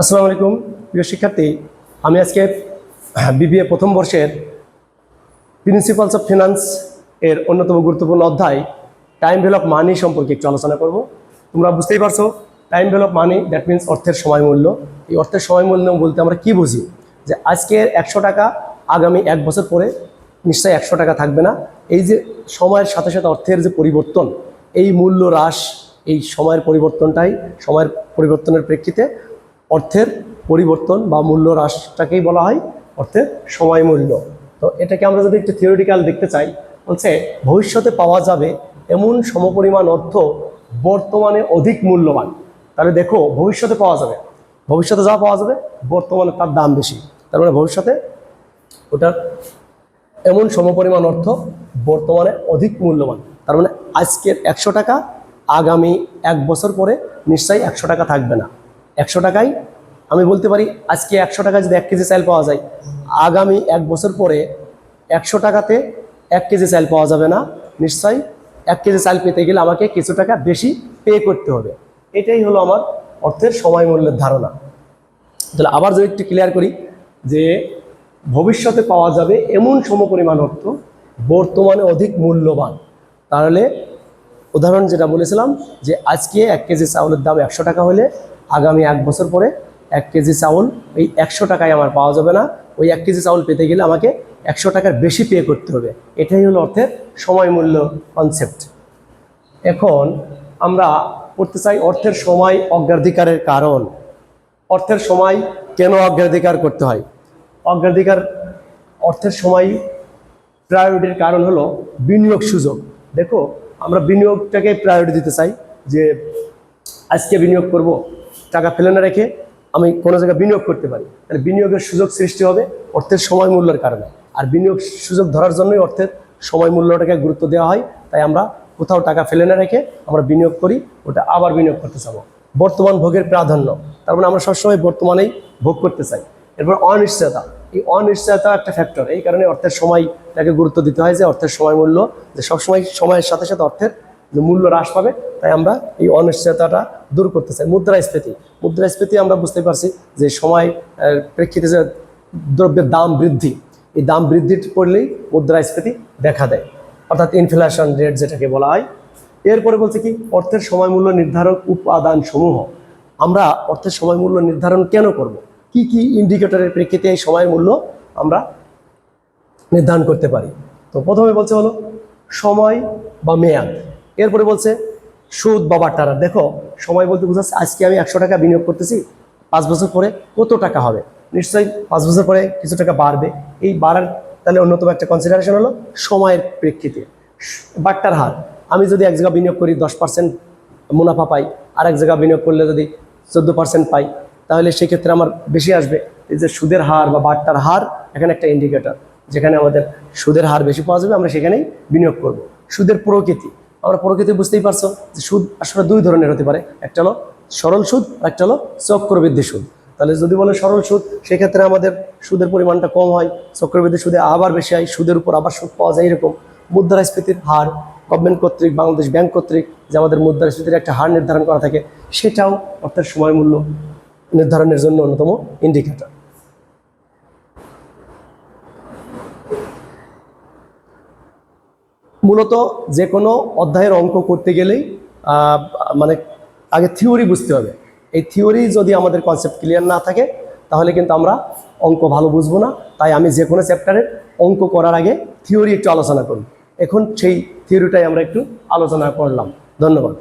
আসসালামু আলাইকুম, প্রিয় শিক্ষার্থী। আমি আজকে, বিবিএ প্রথম বর্ষের প্রিন্সিপালস অফ ফিনান্স এর অন্যতম গুরুত্বপূর্ণ অধ্যায় টাইম ভ্যালু অফ মানি সম্পর্কে একটু আলোচনা করব। তোমরা বুঝতেই পারছ time value of money that means অর্থের সময় মূল্য এই অর্থের সময় মূল্য বলতে আমরা কি বুঝি? যে আজকের একশো টাকা, আগামী এক বছর পরে নিশ্চয়ই একশো টাকা থাকবে না। এই যে সময়ের সাথে সাথে অর্থের যে পরিবর্তন, এই মূল্য হ্রাস, এই সময়ের পরিবর্তনটাই, সময়ের পরিবর্তনের প্রেক্ষিতে অর্থের পরিবর্তন বা মূল্য হ্রাসটাকেই বলা হয় অর্থের সময় মূল্য। তো এটাকে আমরা যদি একটু থিওরিটিক্যাল দেখতে চাই, বলছে ভবিষ্যতে পাওয়া যাবে এমন সমপরিমাণ অর্থ বর্তমানে অধিক মূল্যবান। তাহলে দেখো ভবিষ্যতে পাওয়া যাবে। ভবিষ্যতে যা পাওয়া যাবে, বর্তমানে তার দাম বেশি। তার মানে ভবিষ্যতে ওটার এমন সমপরিমাণ অর্থ বর্তমানে অধিক মূল্যবান। তার মানে আজকের একশো টাকা, আগামী এক বছর পরে নিশ্চয়ই একশো টাকা থাকবে না। একশো টাকায়, আমি বলতে পারি আজকে একশো টাকা যদি এক কেজি চাল পাওয়া যায়, আগামী এক বছর পরে একশো টাকাতে এক কেজি চাল পাওয়া যাবে না। নিশ্চয়ই এক কেজি চাল পেতে গেলে আমাকে কিছু টাকা বেশি পে করতে হবে। এটাই হলো আমার অর্থের সময় মূল্যের ধারণা। তাহলে আবার যদি একটু ক্লিয়ার করি যে ভবিষ্যতে পাওয়া যাবে এমন সমপরিমাণ অর্থ, বর্তমানে অধিক মূল্যবান। তাহলে উদাহরণ যেটা বলেছিলাম যে আজকে এক কেজি চাউলের দাম একশো টাকা হলে আগামী এক বছর পরে এক কেজি চাউল, এই একশো টাকায় আমার পাওয়া যাবে না। ওই এক কেজি চাউল পেতে গেলে আমাকে একশো টাকার বেশি পে করতে হবে। এটাই হলো অর্থের সময় মূল্য কনসেপ্ট এখন আমরা পড়তে চাই অর্থের সময় অগ্রাধিকারের কারণ। অর্থের সময় কেন অগ্রাধিকার করতে হয়? অগ্রাধিকার অর্থের সময় প্রায়োরিটির কারণ হলো বিনিয়োগ সুযোগ। দেখো, আমরা বিনিয়োগটাকে প্রায়োরিটি দিতে চাই যে আজকে বিনিয়োগ করব টাকা ফেলে না রেখে আমি কোনো জায়গায় বিনিয়োগ করতে পারি। তাহলে বিনিয়োগের সুযোগ সৃষ্টি হবে অর্থের সময় মূল্যের কারণে। আর বিনিয়োগ সুযোগ ধরার জন্যই অর্থের সময় মূল্যটাকে গুরুত্ব দেওয়া হয়। তাই আমরা কোথাও টাকা ফেলে না রেখে আমরা বিনিয়োগ করি, ওটা আবার বিনিয়োগ করতে চাবো। বর্তমান ভোগের প্রাধান্য, তার মানে আমরা সবসময় বর্তমানেই ভোগ করতে চাই। এরপর অনিশ্চয়তা, এই অনিশ্চয়তা একটা ফ্যাক্টর এই কারণে অর্থের সময়টাকে গুরুত্ব দিতে হয় যে অর্থের সময় মূল্য, যে সবসময় সময়ের সাথে সাথে অর্থের মূল্য হ্রাস পাবে, তাই আমরা এই অনিশ্চয়তাটা দূর করতে চাই। মুদ্রাস্ফীতি। মুদ্রাস্ফীতি আমরা বুঝতে পারছি যে সময় প্রেক্ষিতে যে দ্রব্যের দাম বৃদ্ধি, এই দাম বৃদ্ধি করলেই মুদ্রাস্ফীতি দেখা দেয়। অর্থাৎ ইনফ্লেশন রেট যেটাকে বলা হয়। এরপরে বলছে কি, অর্থের সময় মূল্য নির্ধারক উপাদান সমূহ আমরা অর্থের সময় মূল্য নির্ধারণ কেন করব? কি কি ইন্ডিকেটরের প্রেক্ষিতে এই সময় মূল্য আমরা নির্ধারণ করতে পারি? তো প্রথমে বলছে হলো, সময় বা মেয়াদ। এরপরে বলছে, সুদ বা বাট্টারা দেখো, সময় বলতে বোঝাচ্ছে আজকে আমি একশো টাকা বিনিয়োগ করতেছি, পাঁচ বছর পরে কত টাকা হবে? নিশ্চয়ই পাঁচ বছর পরে কিছু টাকা বাড়বে। এই বাড়ার তাহলে অন্যতম একটা কনসিডারেশন হলো সময়ের প্রেক্ষিতে। বাট্টার হার, আমি যদি এক জায়গায় বিনিয়োগ করি দশ পার্সেন্ট মুনাফা পাই, আর এক জায়গায় বিনিয়োগ করলে যদি চোদ্দ পার্সেন্ট পাই, তাহলে সেক্ষেত্রে আমার বেশি আসবে। এই যে সুদের হার বা বাট্টার হার, এখানে একটা ইন্ডিকেটর যেখানে আমাদের সুদের হার বেশি পাওয়া যাবে, আমরা সেখানেই বিনিয়োগ করব। সুদের প্রকৃতি আমরা প্রকৃতি বুঝতেই পারছ যে সুদ আসলে দুই ধরনের হতে পারে। একটা হলো সরল সুদ আর একটা হলো চক্রবৃদ্ধি সুদ। তাহলে যদি বলে সরল সুদ, সেক্ষেত্রে আমাদের সুদের পরিমাণটা কম হয়, চক্রবৃদ্ধি সুদে আবার বেশি হয়, সুদের উপর আবার সুদ পাওয়া যায় এরকম। মুদ্রাস্ফীতির হার গভর্নমেন্ট কর্তৃক, বাংলাদেশ ব্যাংক কর্তৃক যে আমাদের মুদ্রাস্ফীতির একটা হার নির্ধারণ করা থাকে, সেটাও অর্থাৎ সময় মূল্য নির্ধারণের জন্য অন্যতম ইন্ডিকেটর মূলত যে কোনো অধ্যায়ের অঙ্ক করতে গেলেই মানে আগে থিওরি বুঝতে হবে। এই থিওরি যদি আমাদের কনসেপ্ট ক্লিয়ার না থাকে, তাহলে কিন্তু আমরা অঙ্ক ভালো বুঝব না। তাই আমি যে কোনো চ্যাপ্টারের অঙ্ক করার আগে থিওরি একটু আলোচনা করি। এখন সেই থিওরিটাই আমরা একটু আলোচনা করলাম। ধন্যবাদ।